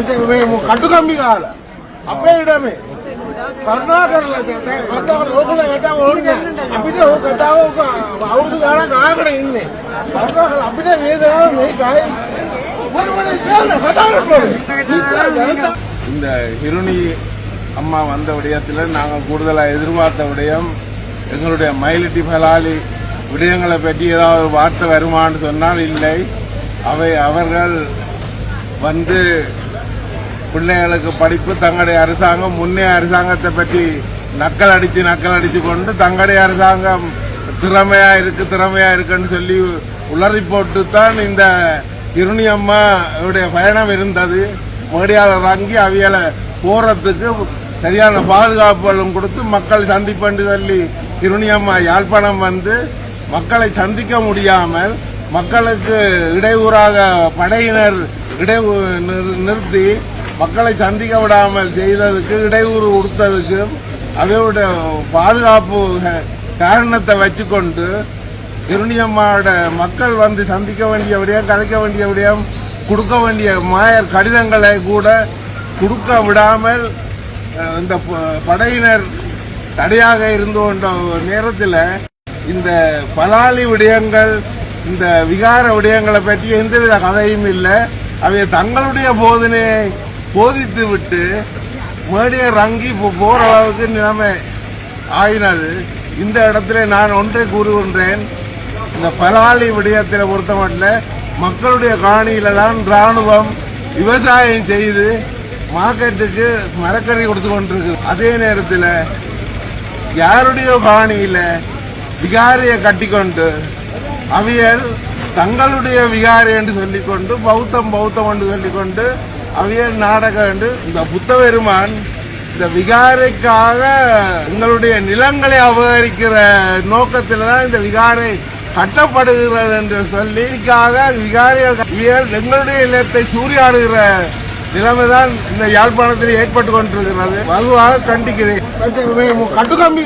అయితే మేము కట్టుకమ్మి కావాలి అప్పేయడమే కరుణాకర్ లోపల కదా ఓడిన అప్పితే இந்த ஹிருணி அம்மா வந்த விடயத்தில் நாங்கள் கூடுதலாக எதிர்பார்த்த விடயம் எங்களுடைய மயிலிட்டி பலாலி விடயங்களை பற்றி ஏதாவது வார்த்தை வருமானு சொன்னால் இல்லை. அவை அவர்கள் வந்து பிள்ளைகளுக்கு படிப்பு தங்களுடைய அரசாங்கம் முன்னே அரசாங்கத்தை பற்றி நக்கல் அடித்து நக்கல் அடித்து கொண்டு தங்களுடைய அரசாங்கம் திறமையாக இருக்கு திறமையாக இருக்குன்னு சொல்லி உளறி போட்டு தான் இந்த இருணி அம்மாவுடைய பயணம் இருந்தது. மேடியாளர் வாங்கி அவியலை போகிறதுக்கு சரியான பாதுகாப்புகளும் கொடுத்து மக்கள் சந்திப்பண்டு சொல்லி கிருணியம்மா யாழ்ப்பாணம் வந்து மக்களை சந்திக்க முடியாமல் மக்களுக்கு இடையூறாக படையினர் இடை நிறு- நிறுத்தி மக்களை சந்திக்க விடாமல் செய்ததுக்கு இடையூறு கொடுத்ததுக்கு அதோட பாதுகாப்பு காரணத்தை வச்சுக்கொண்டு திருணியம்மாவோட மக்கள் வந்து சந்திக்க வேண்டிய விடயம் கதைக்க வேண்டிய விடயம் கொடுக்க வேண்டிய மாயர் கடிதங்களை கூட கொடுக்க விடாமல் இந்த படையினர் தடையாக இருந்து கொண்ட நேரத்தில் இந்த பலாலி விடயங்கள் இந்த விகார விடயங்களை பற்றி எந்தவித கதையும் இல்லை. அவை தங்களுடைய போதனையை போதித்து விட்டு மேடியை ரங்கி போகிற அளவுக்கு நிலைமை ஆயினது. இந்த இடத்துல நான் ஒன்றை கூறுகின்றேன். இந்த பலாலி விடயத்தில் பொறுத்தமட்டில் மக்களுடைய காணியில் தான் ராணுவம் விவசாயம் செய்து மார்க்கெட்டுக்கு மரக்கறி கொடுத்து கொண்டிருக்கு. அதே நேரத்தில் யாருடைய காணியில் விகாரியை கட்டிக்கொண்டு அவியல் தங்களுடைய விகாரி என்று சொல்லிக்கொண்டு பௌத்தம் பௌத்தம் என்று சொல்லிக்கொண்டு அவைய நாடகம் என்று இந்த புத்தபெருமான் இந்த விகாரைக்காக உங்களுடைய நிலங்களை அபகரிக்கிற நோக்கத்தில் தான் இந்த விகாரை கட்டப்படுகிறது என்று சொல்லிக்காக விகாரிகள் எங்களுடைய நிலத்தை சூறையாடுகிற நிலைமைதான் இந்த யாழ்ப்பாணத்தில் ஏற்பட்டு கொண்டிருக்கிறது. வலுவாக கண்டிக்கிறேன். கட்டுக்கம்பி